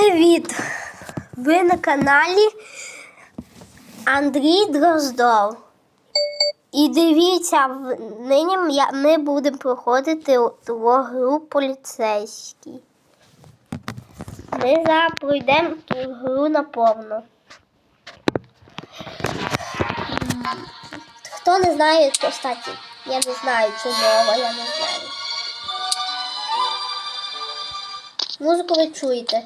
привіт! Ви на каналі Андрій Дроздов. І дивіться, нині ми будемо проходити гру поліцейський. Ми зараз пройдемо ту гру наповно. Хто не знає, то я не знаю, чи мова, я не знаю. Музику ви чуєте.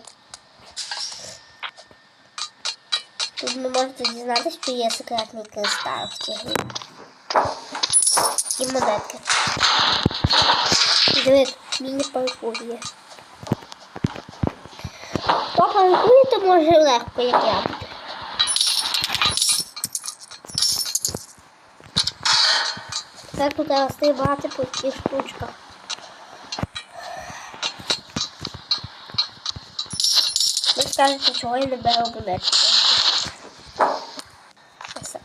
Тут ви можете дізнатися, що є секретний кристал в цій грі. І монетки. Дивись, міні паркур є. Хто паркує, то може легко, як я. Так тут треба стрибати по цих штучках. Ви скажете, чого я не беру монетки. Ось.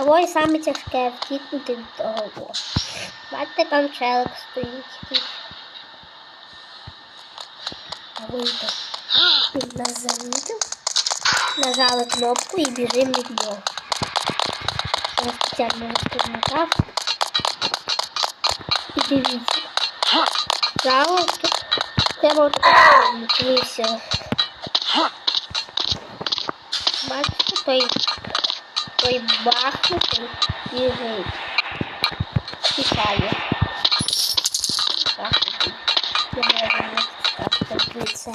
А ось саме тяжке втікнути від того. во. Бачите, там челик стоїть. вийде. Він нас замітив. Нажали кнопку і біжимо від нього. Я спеціально розповідав. І дивіться. Зараз тут треба отримати. Бачите, той, той бахнутий біжить. Тікає. Бахнутий. Не цей.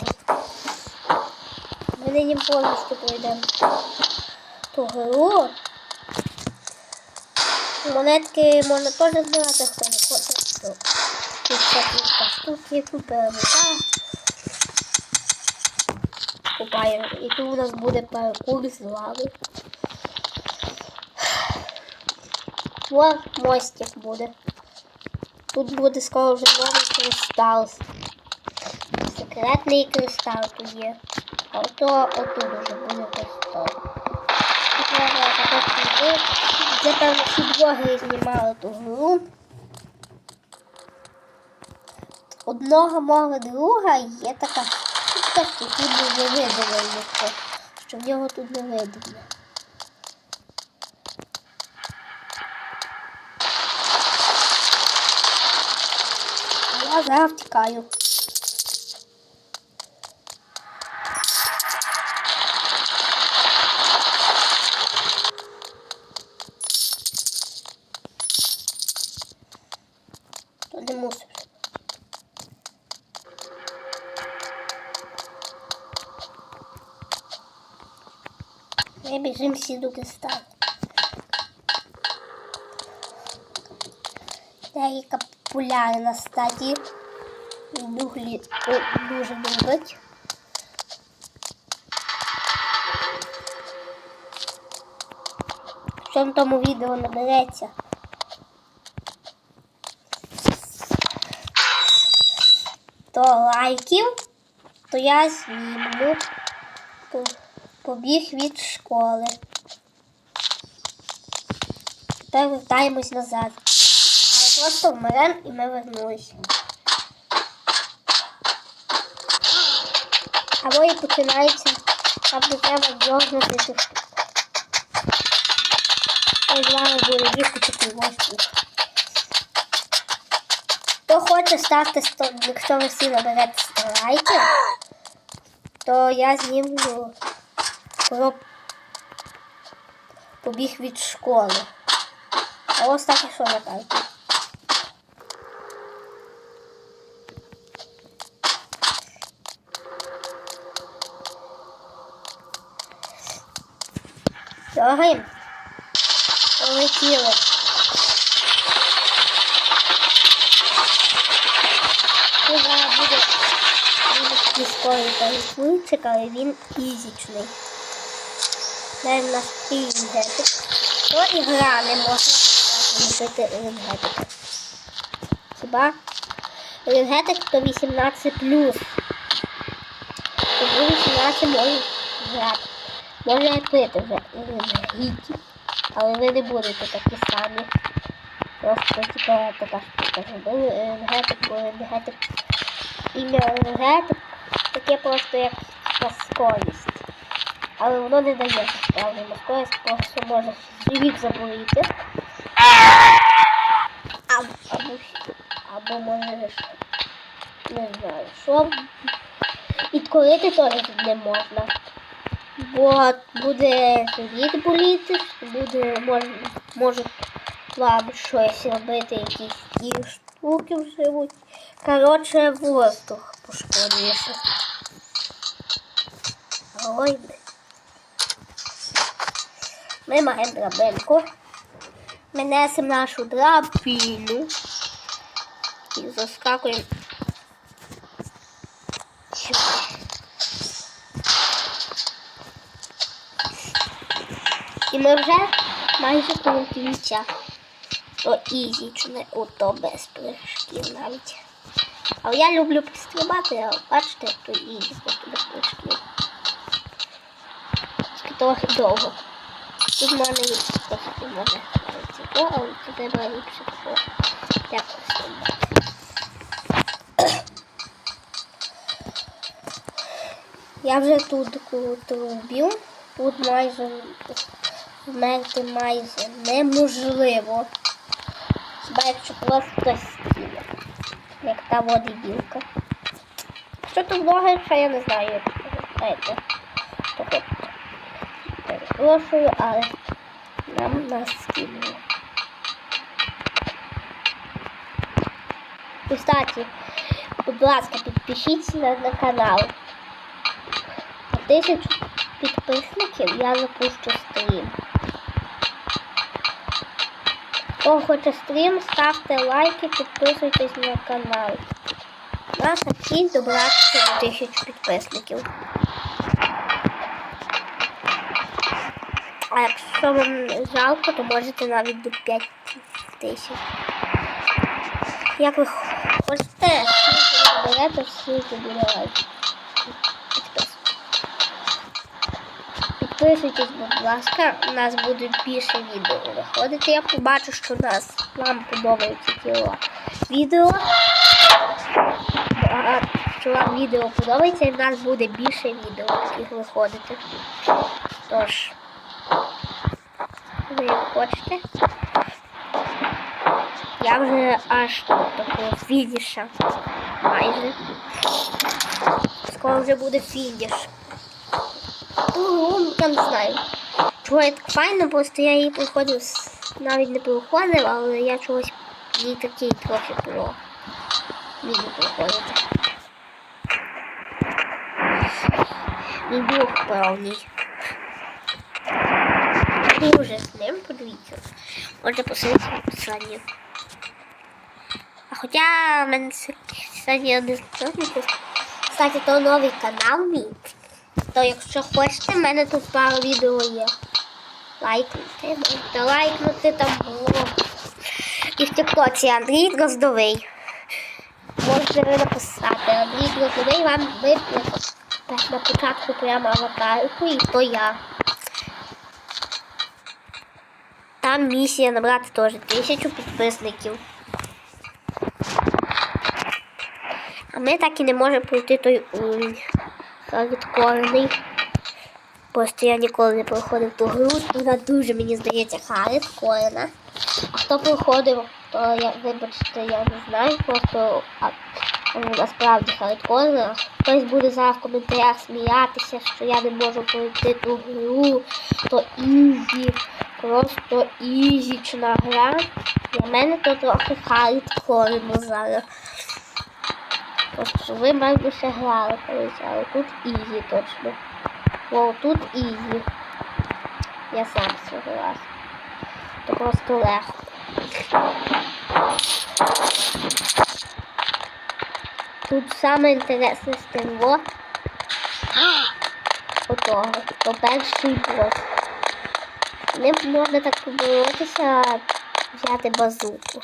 Ми нині повністю пройдемо ту гру. Монетки можна теж збирати, хто не хоче. Тут всякі штуки, тут перемикає. Купає. І тут у нас буде паркур з лави. Вот мостик буде. Тут буде скоро вже новий кристал. Секретний кристал тут є. А ото отут вже буде кристал. Прийти. Там всі блогери знімали ту гру. Одного мого друга є така штука, що тут не видно. Що в нього тут не видно. Я зараз втікаю. То не мусор. Ми біжимо всі до кристалу. Деяка популярна статі. О, дуже любить. Що на тому відео набереться? То лайків, то я зніму по- побіг від школи. Тепер вертаємось назад. Просто вмерем і ми вернулися. Або і починається, де треба дьогнути цю штуку. Ось з вами буде бігти такий ось. Хто хоче ставте 100, якщо ви всі наберете 100 лайків, то я знімлю про побіг від школи. А ось так і що на карті. Полетіли. Це зараз буде військовий переслунчик, але він ізічний. Дай в нас енергетик. То і гра не можна зробити енергетик. Хіба? Енергетик то 18 плюс. Тому 18 можна грати. Можна пити вже енергетик. Але ви не будете такі самі. Просто типа така штука. Зробили енергетик, бо енергетик. Ім'я енергетик. Таке просто як морськоїсть. Але воно не дає справді морськоїсть, просто може живіт заболіти. Або, або, або може не знаю, що. Відкорити теж не можна. Бо буде живіт боліти, буде, може, може вам щось робити, якісь ті штуки вживуть. Коротше, воздух пошкодуєш. Ой. Ми маємо драбинку. Ми несемо нашу драбину і заскакуємо. І ми вже майже коло кінця. То ізі, чи ото без прыжків навіть. Але я люблю пристрибати, а бачите, то ізі, просто без прыжків. Трохи довго. Тут в мене є трохи може цього, але це треба ліпше такого. Якось там. Я вже тут трубів. Тут майже вмерти майже неможливо. Хіба просто стіле. Як та водибілка. Що тут блогерша, я не знаю, як знаєте. Тобто, перепрошую, але нам скинули. І, Кстати, будь ласка, підпишіться на, на канал. На тисячу підписників я запущу стрім. Хто хоче стрім, ставте лайки, підписуйтесь на канал. Наша ціль добратися до тисячу підписників. А якщо вам жалко, то можете навіть до 5 тисяч. Як ви хочете, скільки ви берете, скільки буде лайків. Підписуйтесь. Підписуйтесь, будь ласка, у нас буде більше відео виходити. Я побачу, що нас вам подобається тіло відео. Що вам відео подобається, і в нас буде більше відео таких виходити. Тож, ви хочете. Я вже аж такого фініша. Майже. Скоро вже буде фініш. Ну, я не знаю. Чого я так файно, просто я її проходив, навіть не проходив, але я чогось її такий трохи про відео проходити. Мій друг повний. Дуже з ним, подивіться. Можна посилити в описанні. А хоча в мене сьогодні не знаю. Кстати, то новий канал мій. То якщо хочете, в мене тут пару відео є. Лайкнути, можете лайкнути там було. І в тіктоці Андрій Дроздовий. Можете ви написати. Андрій Дроздовий вам випне на початку прямо аватарку і то я. Там місія набрати теж тисячу підписників. А ми так і не можемо пройти той уровень. Хардкорний. Просто я ніколи не проходив ту гру. Вона дуже, мені здається, хардкорна. А хто проходив, то я, вибачте, я не знаю. Просто а, вона справді хардкорна. Хтось буде зараз в коментарях сміятися, що я не можу пройти ту гру, то ізі, просто ізічна гра. Для мене то трохи хардкорно зараз. Просто ви мабуть ще грали колись, але тут ізі точно. О, тут ізі. Я сам согласен. То просто легко. Тут саме інтересне во. Отого. То перший бос. Ним можна так поборотися, взяти базуку.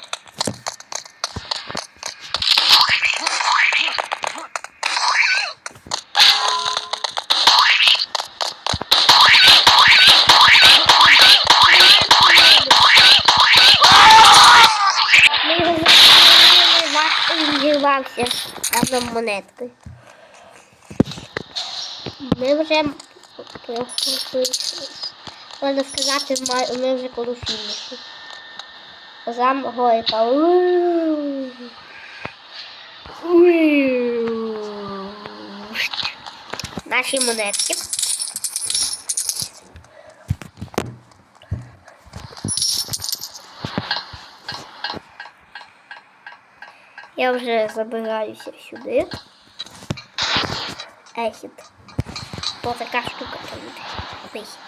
Разом монеткою. Ми вже можна сказати, ми вже коло фінішу. Зам. Ууу. Наші монетки. Я вже забираюся сюди. Ехід. Бо така штука там йде. Вихід.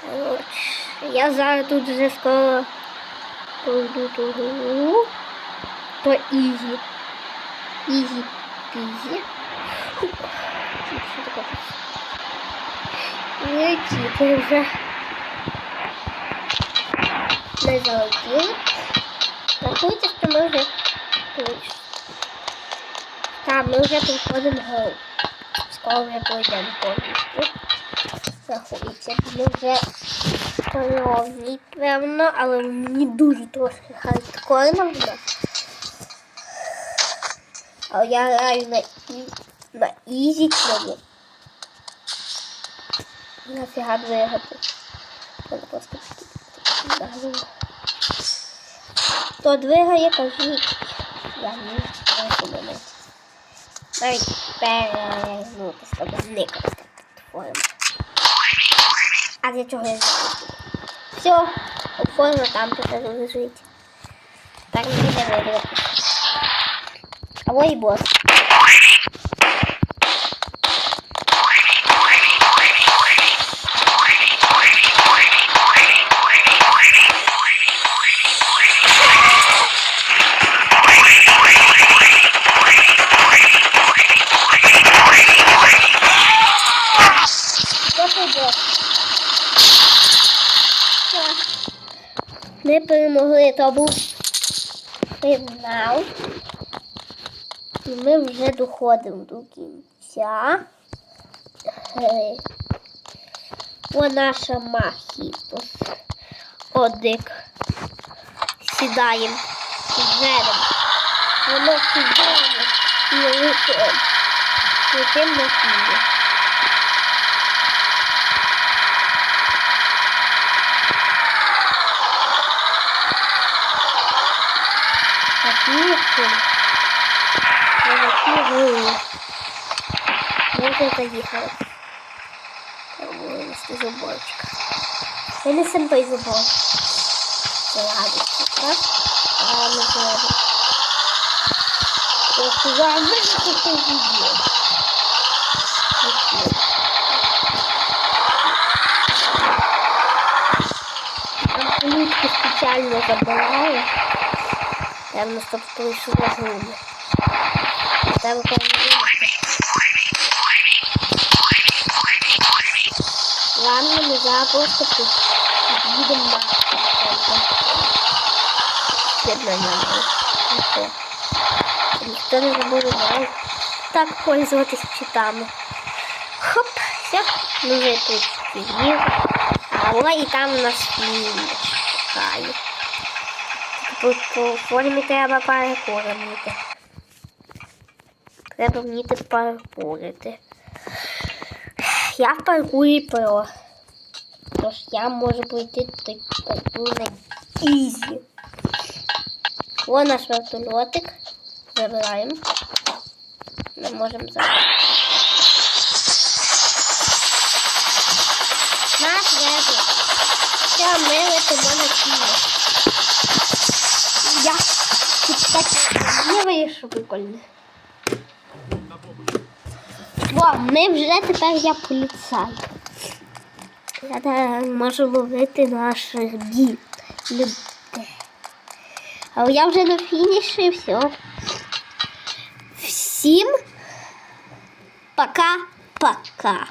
Коротше, я зараз тут вже скоро пройду того. То ізі. Ізі пізі. Що таке? Летіти вже. Не залетіли. Рахуйте, що ми вже прийшли. Так, ми вже приходимо гол. Скоро вже пройдемо повністю. Рахуйте, ми вже ровні, певно, але мені дуже трошки хардкорно буде. Але я граю на, на ізі чому. Нафіга двигати. Треба просто підкидати. Хто двигає, кажіть. Знаю, мене. Навіть перегнути, щоб никати платформу. А для чого я запустив? Все, форма там тепер лежить. Так не буде вибрати. А ой бос. Перемогли, то був фінал. І ми вже доходимо до кінця. О наша махітос. Одик. Сідаємо. Жерем. Воно сідає і летим. Летим на фільмі. Отлично. Молодцы, Мы уже заехали. Вынести зубочек. Вынесем той зубок. Ладно, так? А, ну ладно. Просто я вынесу той зубок. Там плитки специально забираю. Певно, щоб прийшли губи. Там Ладно, ми зараз просто їдемо на Ніхто. Ніхто не забуде знає. Так пользуватись щитами. Хоп, все, ми вже тут під'їв. А ось і там у нас фільм чекає. По, формі треба паркурити. Треба вміти паркурити. Я в паркурі про. Тож я можу пройти той паркур на ізі. О наш вертольотик. Забираємо. Ми можемо забрати. Наш вертольот. Все, ми летимо на цілі. Я тут так не вийшов прикольно. О, ми вже тепер я поліцай. Я тепер можу ловити наших дій. Людей. Я вже на фініші, все. Всім пока-пока.